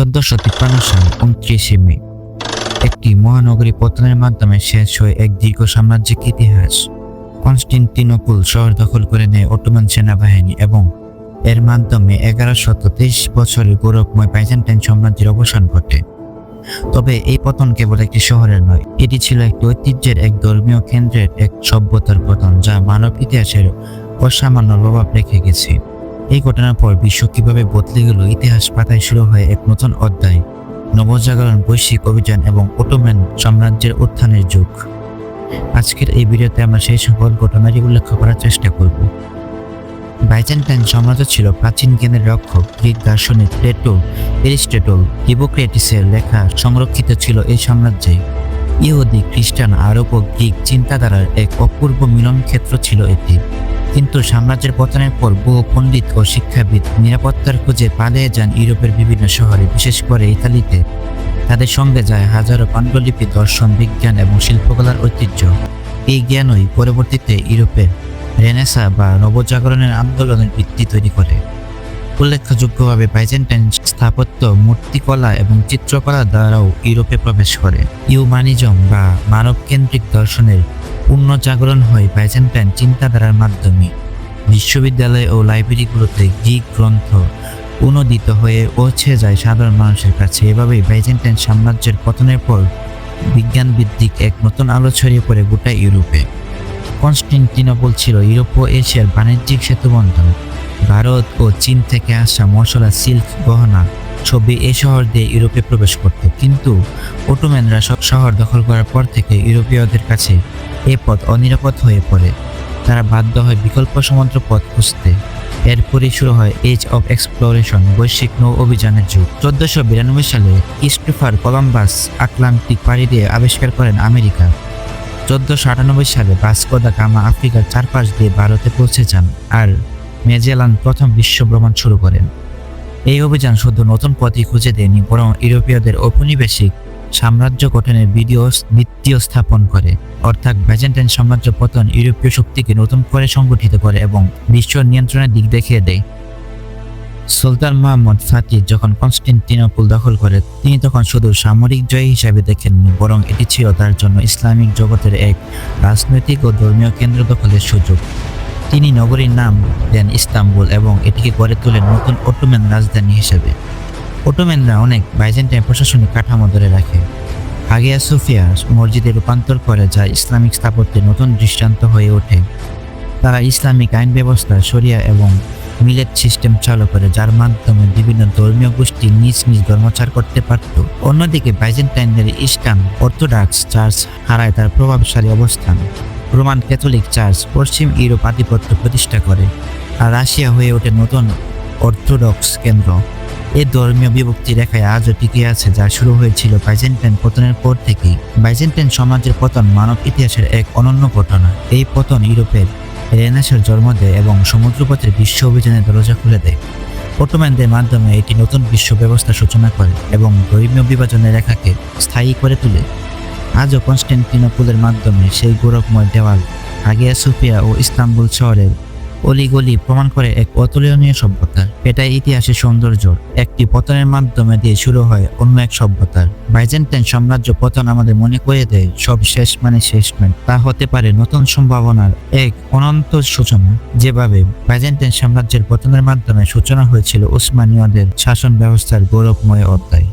চোদ্দশো তিপ্পান্ন সাল উনত্রিশে মে। একটি মহানগরী পতনের মাধ্যমে শেষ হয়ে এক দীর্ঘ সাম্রাজ্যিক ইতিহাস কনস্টিনটিনোপুল শহর দখল করে নেয় অটোমান সেনাবাহিনী এবং এর মাধ্যমে এগারোশত তেইশ বছরের গৌরবময় বাইজেন্টাইন সাম্রাজ্যের অবসান ঘটে। তবে এই পতন কেবল একটি শহরের নয়, এটি ছিল একটি ঐতিহ্যের এক ধর্মীয় কেন্দ্রের এক সভ্যতার পতন যা মানব ইতিহাসের অসামান্য প্রভাব রেখে গেছে। এই ঘটনার পর বিশ্ব কীভাবে বদলে গেল ইতিহাস পাতায় শুরু হয় এক নতুন অধ্যায়। নবজাগরণ, বৈশ্বিক অভিযান এবং অটোম্যান সাম্রাজ্যের উত্থানের যুগ। আজকের এই ভিডিওতে আমরা সেই সকল ঘটনাটি উল্লেখ করার চেষ্টা করব। বাইজেন্টাইন সাম্রাজ্য ছিল প্রাচীন জ্ঞানের রক্ষক গ্রিক দার্শনিক প্লেটো, এরিস্টটল, হিপোক্রেটিসের লেখা সংরক্ষিত ছিল এই সাম্রাজ্যে। ইহুদি, খ্রিস্টান, আরব ও গ্রিক চিন্তাধারার এক অপূর্ব মিলন ক্ষেত্র ছিল এটি। কিন্তু সাম্রাজ্যের পতনের পর বহু পণ্ডিত ও শিক্ষাবিদ নিরাপত্তার খুঁজে পালিয়ে যান ইউরোপের বিভিন্ন শহরে, বিশেষ করে ইতালিতে। তাদের সঙ্গে যায় হাজারো পাণ্ডুলিপি, দর্শন, বিজ্ঞান এবং শিল্পকলার ঐতিহ্য। এই জ্ঞানই পরবর্তীতে ইউরোপের রেনেসা বা নবজাগরণের আন্দোলনের ভিত্তি তৈরি করে। উল্লেখযোগ্যভাবে বাইজেন্টাইন স্থাপত্য, মূর্তিকলা এবং চিত্রকলা দ্বারাও ইউরোপে প্রবেশ করে। ইউমানিজম বা মানবকেন্দ্রিক দর্শনের পুনর্জাগরণ হয় বাইজেন্টাইন চিন্তাধারার মাধ্যমে। বিশ্ববিদ্যালয় ও লাইব্রেরিগুলোতে গ্রিক গ্রন্থ অনুদিত হয়ে পৌঁছে যায় সাধারণ মানুষের কাছে। এভাবেই বাইজেন্টাইন সাম্রাজ্যের পতনের পর বিজ্ঞান ভিত্তিক এক নতুন আলো ছড়িয়ে পড়ে গোটা ইউরোপে। কনস্টিনটিনোপল ছিল ইউরোপ ও এশিয়ার বাণিজ্যিক সেতুবন্ধন। ভারত ও চীন থেকে আসা মশলা, সিল্ক, গহনা ছবি এই শহর দিয়ে ইউরোপে প্রবেশ করত। কিন্তু ওটোম্যানরা সব শহর দখল করার পর থেকে ইউরোপীয়দের কাছে এ পথ অনিরাপদ হয়ে পড়ে। তারা বাধ্য হয় বিকল্প সমুদ্র পথ খুঁজতে। এরপরই শুরু হয় এজ অফ এক্সপ্লোরেশন বৈশ্বিক নৌ অভিযানের যুগ। চোদ্দশো বিরানব্বই সালে ক্রিস্টোফার কলম্বাস আটলান্টিক পাড়ি দিয়ে আবিষ্কার করেন আমেরিকা। চোদ্দশো আটানব্বই সালে ভাস্কো দা গামা আফ্রিকার চারপাশ দিয়ে ভারতে পৌঁছে যান। আর মেজেলান প্রথম বিশ্ব ভ্রমণ শুরু করেন। এই অভিযান শুধু নতুন পথই খুঁজে দেয়নি, বরং ইউরোপীয়দের ঔপনিবেশিক সাম্রাজ্য গঠনের ভিডিও ভিত্তিও স্থাপন করে। অর্থাৎ বাইজেন্টাইন সাম্রাজ্য পতন ইউরোপীয় শক্তিকে নতুন করে সংগঠিত করে এবং বিশ্ব নিয়ন্ত্রণের দিক দেখিয়ে দেয়। সুলতান মোহাম্মদ ফাতি যখন কনস্টিনটিনোপল দখল করে, তিনি তখন শুধু সামরিক জয় হিসাবে দেখেননি, বরং এটি ছিল তার জন্য ইসলামিক জগতের এক রাজনৈতিক ও ধর্মীয় কেন্দ্র দখলের সুযোগ। তিনি নগরীর নাম দেন ইস্তাম্বুল এবং এটিকে গড়ে তোলেন নতুন অটোম্যান রাজধানী হিসেবে। অটোম্যানরা অনেক বাইজেন্টাইন প্রশাসনিক কাঠামো ধরে রাখে। হাগিয়া সুফিয়া মসজিদে রূপান্তর করে যা ইসলামিক স্থাপত্যের নতুন দৃষ্টান্ত হয়ে ওঠে। তারা ইসলামিক আইন ব্যবস্থা, শরিয়া এবং মিলেট সিস্টেম চালু করে, যার মাধ্যমে বিভিন্ন ধর্মীয় গোষ্ঠী নিজ নিজ ধর্মচার করতে পারত। অন্যদিকে বাইজেন্টাইনদের ইস্টার্ন অর্থোডক্স চার্চ হারায় তার প্রভাবশালী অবস্থান। রোমান ক্যাথলিক চার্চ পশ্চিম ইউরোপ আধিপত্য প্রতিষ্ঠা করে আর রাশিয়া হয়ে ওঠে নতুন অর্থোডক্স কেন্দ্র। এই ধর্মীয় বিভক্তি রেখায় আজও টিকে আছে, যা শুরু হয়েছিল বাইজেন্টাইন পতনের পর থেকেই। বাইজেন্টাইন সমাজের পতন মানব ইতিহাসের এক অনন্য ঘটনা। এই পতন ইউরোপের রেনাসের জন্ম দেয় এবং সমুদ্রপথের বিশ্ব অভিযানের দরজা খুলে দেয়। অটোম্যানদের মাধ্যমে এটি নতুন বিশ্ব ব্যবস্থা সূচনা করে এবং ধর্মীয় বিভাজনের রেখাকে স্থায়ী করে তোলে। আজও কনস্টেন্টিনোপুলের মাধ্যমে সেই গৌরবময় দেওয়াল আগিয়া সুফিয়া ও ইস্তাম্বুল শহরের অলিগলি প্রমাণ করে এক অতুলনীয় সভ্যতা। এটাই ইতিহাসের সৌন্দর্য। একটি পতনের মাধ্যমে দিয়ে শুরু হয় অন্য এক সভ্যতার বাইজেন্টাইন সাম্রাজ্য পতন আমাদের মনে করে দেয় সব শেষ মানে শেষ নয় তা হতে পারে নতুন সম্ভাবনার এক অনন্ত সূচনা। যেভাবে বাইজেন্টাইন সাম্রাজ্যের পতনের মাধ্যমে সূচনা হয়েছিল উসমানীয়দের শাসন ব্যবস্থার গৌরবময় অধ্যায়।